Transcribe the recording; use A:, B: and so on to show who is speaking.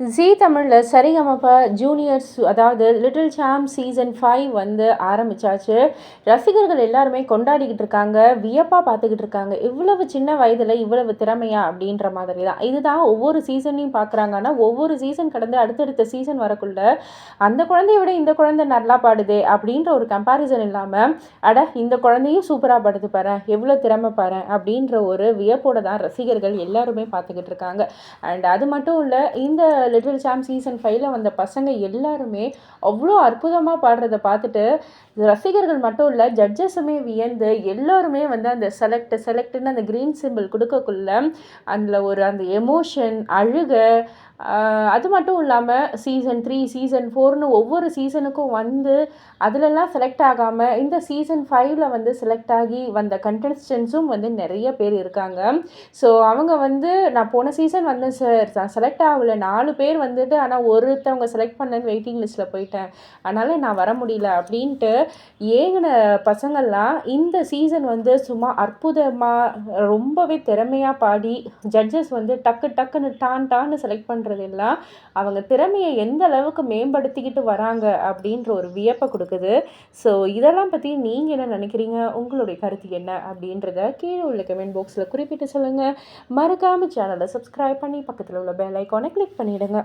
A: ஜீ தமிழில் சரிகமப ஜூனியர்ஸ் அதாவது little champs season five வந்து ஆரம்பித்தாச்சு ரசிகர்கள் எல்லாருமே கொண்டாடிக்கிட்டு இருக்காங்க வியப்பாக பார்த்துக்கிட்டு இருக்காங்க. இவ்வளவு சின்ன வயதில் இவ்வளவு திறமையா அப்படின்ற மாதிரி தான் இதுதான் ஒவ்வொரு சீசன்லையும் பார்க்குறாங்கன்னா ஒவ்வொரு சீசன் கடந்து அடுத்தடுத்த சீசன் வரக்குள்ள அந்த குழந்தைய விட இந்த குழந்தை நல்லா பாடுதே அப்படின்ற ஒரு கம்பேரிசன் இல்லாமல் அட இந்த குழந்தையும் சூப்பராக பாடுது பாரு எவ்வளோ திறமை பாரு அப்படின்ற ஒரு வியப்போட தான் ரசிகர்கள் எல்லாருமே பார்த்துக்கிட்டு இருக்காங்க. அண்ட் அது மட்டும் இல்லை இந்த லிட்டில் சாம் சீசன் ஃபைவ்ல வந்த பசங்க எல்லாருமே அவ்வளோ அற்புதமாக பாடுறத பார்த்துட்டு ரசிகர்கள் மட்டும் இல்லை ஜட்ஜஸுமே வியந்து எல்லோருமே வந்து அந்த செலக்ட் செலக்ட்னு அந்த க்ரீன் சிம்பிள் கொடுக்கக்குள்ள அதில் ஒரு அந்த எமோஷன் அழுக அது மட்டும் இல்லாமல் சீசன் த்ரீ சீசன் ஃபோர்னு ஒவ்வொரு சீசனுக்கும் வந்து அதிலெல்லாம் செலக்ட் ஆகாமல் இந்த சீசன் ஃபைவ்ல வந்து செலக்ட் ஆகி வந்த கண்டஸ்டன்ஸும் வந்து நிறைய பேர் இருக்காங்க. ஸோ அவங்க வந்து நான் போன சீசன் வந்தேன் சார் நான் செலக்ட் ஆகலை. நாலு பேர் வந்துட்டு ஆனால் ஒருத்தவங்க செலக்ட் பண்ணேன்னு வெயிட்டிங் லிஸ்ட்டில் போயிட்டேன். அதனால் நான் வர முடியல அப்படின்ட்டு ஏங்கின பசங்கள்லாம் இந்த சீசன் வந்து சும்மா அற்புதமாக ரொம்பவே திறமையாக பாடி ஜட்ஜஸ் வந்து டக்கு டக்குன்னு டான் டான்னு செலக்ட் பண்ண எல்லாம் அவங்க திறமையை எந்த அளவுக்கு மேம்படுத்திக்கிட்டு வராங்க அப்படின்ற ஒரு வியப்பை கொடுக்குது. ஸோ இதெல்லாம் பற்றி நீங்கள் என்ன நினைக்கிறீங்க? உங்களுடைய கருத்து என்ன? அப்படின்றத கீழே உள்ள கமெண்ட் பாக்ஸில் குறிப்பிட்டு சொல்லுங்கள் மறக்காமல் சேனலை சப்ஸ்கிரைப் பண்ணி பக்கத்தில் உள்ள பெல் ஐக்கானை கிளிக் பண்ணிவிடுங்க